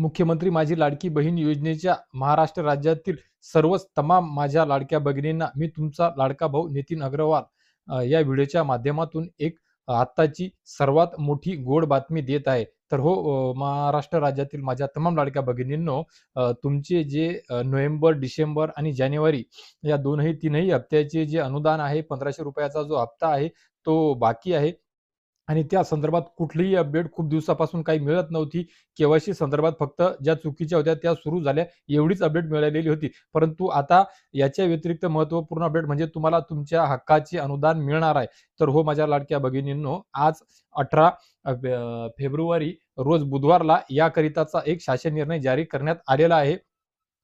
मुख्यमंत्री माझी लाडकी बहीण योजनेच्या महाराष्ट्र राज्यातील सर्वच तमाम माझ्या लाडक्या भगिनींना मी तुमचा लाडका भाऊ नितीन अग्रवाल या व्हिडिओच्या माध्यमातून एक आत्ताची सर्वात मोठी गोड बातमी देत आहे. तर हो महाराष्ट्र राज्यातील माझ्या तमाम लाडक्या भगिनींनो तुमचे जे नोव्हेंबर डिसेंबर आणि जानेवारी या दोनही तीनही हप्त्याचे जे अनुदान आहे पंधराशे रुपयाचा जो हप्ता आहे तो बाकी आहे. आणि त्या संदर्भात कुठलीही अपडेट खूप दिवसापासून काही मिळत नव्हती. केवायसी संदर्भात फक्त ज्या चुकीच्या होत्या त्या सुरू झाल्या एवढीच अपडेट मिळालेली होती. परंतु आता याच्या व्यतिरिक्त महत्त्वपूर्ण अपडेट म्हणजे तुम्हाला तुमच्या हक्काचे अनुदान मिळणार आहे. तर हो माझ्या लाडक्या भगिनींनो आज अठरा फेब्रुवारी रोज बुधवारला याकरिताचा एक शासन निर्णय जारी करण्यात आलेला आहे.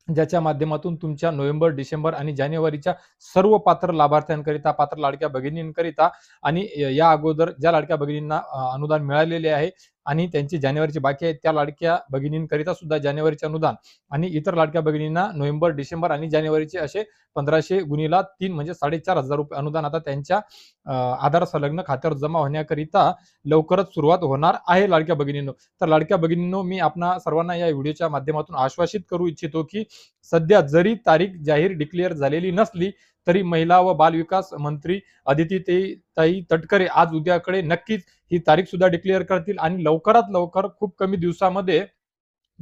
ज्याच्या माध्यमातून तुमच्या नोव्हेंबर डिसेंबर आणि जानेवारीच्या सर्व पात्र लाभार्थ्यांकरिता पात्र लाडक्या भगिनींकरिता आणि या अगोदर ज्या लाडक्या भगिनींना अनुदान मिळालेले आहे आणि त्यांची जानेवारीची बाकी आहे. त्या लाडक्या भगिनींकरिता सुद्धा जानेवारीचे अनुदान आणि इतर लाडक्या भगिनींना नोव्हेंबर डिसेंबर आणि जानेवारीचे असे पंधराशे गुणीला तीन म्हणजे साडेचार हजार रुपये अनुदान आता त्यांच्या आधार संलग्न खात्यावर जमा होण्याकरिता लवकरच सुरुवात होणार आहे लाडक्या भगिनींनो. तर लाडक्या भगिनींनो मी आपणा सर्वांना या व्हिडिओच्या माध्यमातून आश्वासित करू इच्छितो की सध्या जरी तारीख जाहीर डिक्लेअर झालेली नसली तरी महिला व बालविकास मंत्री अदिती ताई तटकरे आज उद्याकडे नक्कीच ही तारीख सुद्धा डिक्लेअर करतील आणि लवकरात लवकर खूप कमी दिवसामध्ये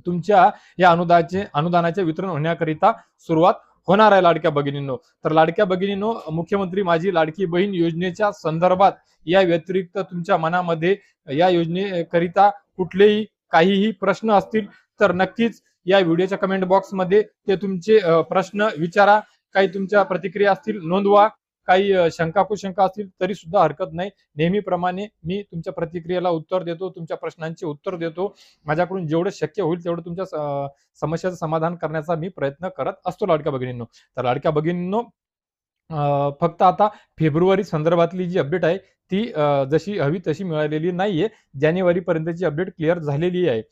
तुमच्या या अनुदानाचे अनुदानाचे वितरण होण्याकरिता सुरुवात होणार आहे लाडक्या भगिनींनो. तर लाडक्या भगिनींनो मुख्यमंत्री माझी लाडकी बहीण योजनेच्या संदर्भात या व्यतिरिक्त तुमच्या मनामध्ये या योजनेकरिता कुठलेही काहीही प्रश्न असतील तर नक्कीच या व्हिडिओच्या कमेंट बॉक्समध्ये ते तुमचे प्रश्न विचारा. काही तुमच्या प्रतिक्रिया असतील नोंदवा. काही शंका कुशंका असतील तरी सुद्धा हरकत नाही. नेहमीप्रमाणे मी तुमच्या प्रतिक्रियेला उत्तर देतो तुमच्या प्रश्नांचे उत्तर देतो. माझ्याकडून जेवढं शक्य होईल तेवढं तुमच्या स- समस्याचं समाधान करण्याचा मी प्रयत्न करत असतो लाडक्या भगिनींनो. तर लाडक्या भगिनींनो फक्त आता फेब्रुवारी संदर्भातली जी अपडेट आहे ती जशी हवी तशी मिळालेली नाहीये. जानेवारी पर्यंतची अपडेट क्लिअर झालेली आहे.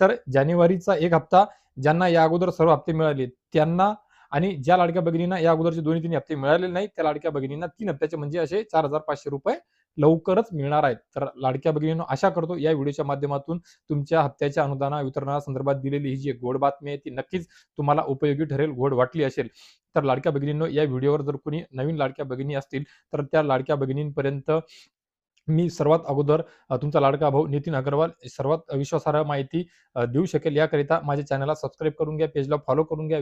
तर जानेवारीचा एक हप्ता ज्यांना या अगोदर सर्व हप्ते मिळाले त्यांना आणि ज्या लाडक्या भगिनींना या अगोदरचे दोन्ही तीन हप्ते मिळालेले नाही त्या लाडक्या भगिनींना तीन हप्त्याचे म्हणजे असे चार हजार पाचशे रुपये लवकरच मिळणार आहेत. तर लाडक्या भगिनींनो आशा करतो या व्हिडिओच्या माध्यमातून तुमच्या हप्त्याच्या अनुदाना वितरणासंदर्भात दिलेली ही जी गोड बातमी आहे ती नक्कीच तुम्हाला उपयोगी ठरेल गोड वाटली असेल. तर लाडक्या भगिनींनो या व्हिडिओवर जर कोणी नवीन लाडक्या भगिनी असतील तर त्या लाडक्या भगिनींपर्यंत मी सर्वात अगोदर तुमचा लाडका भाऊ नितीन अग्रवाल सर्वात विश्वासार्ह माहिती देऊ शकेल याकरिता माझ्या चॅनलला सबस्क्राईब करून घ्या पेजला फॉलो करून घ्या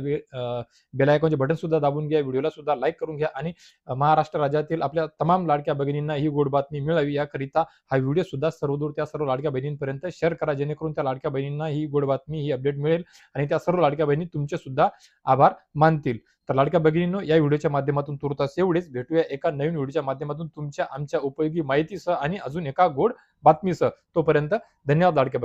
बेल आयकॉनचे बटन सुद्धा दाबून घ्या व्हिडिओला सुद्धा लाईक करून घ्या आणि महाराष्ट्र राज्यातील आपल्या तमाम लाडक्या भगिनींना ही गोड बातमी मिळावी याकरिता हा व्हिडिओ सुद्धा सर्वदूर त्या सर्व लाडक्या बहिणींपर्यंत शेअर करा जेणेकरून त्या लाडक्या बहिणींना ही गोड बातमी ही अपडेट मिळेल आणि त्या सर्व लाडक्या बहिणी तुमचे सुद्धा आभार मानतील. तर लाडक्या भगिनींनो या व्हिडिओच्या माध्यमातून तुर्तास एवढेच. भेटूया एका नवीन व्हिडिओच्या माध्यमातून तुमच्या आमच्या उपयोगी माहितीसह आणि अजून एका गोड बातमीसह. तोपर्यंत धन्यवाद लाडक्या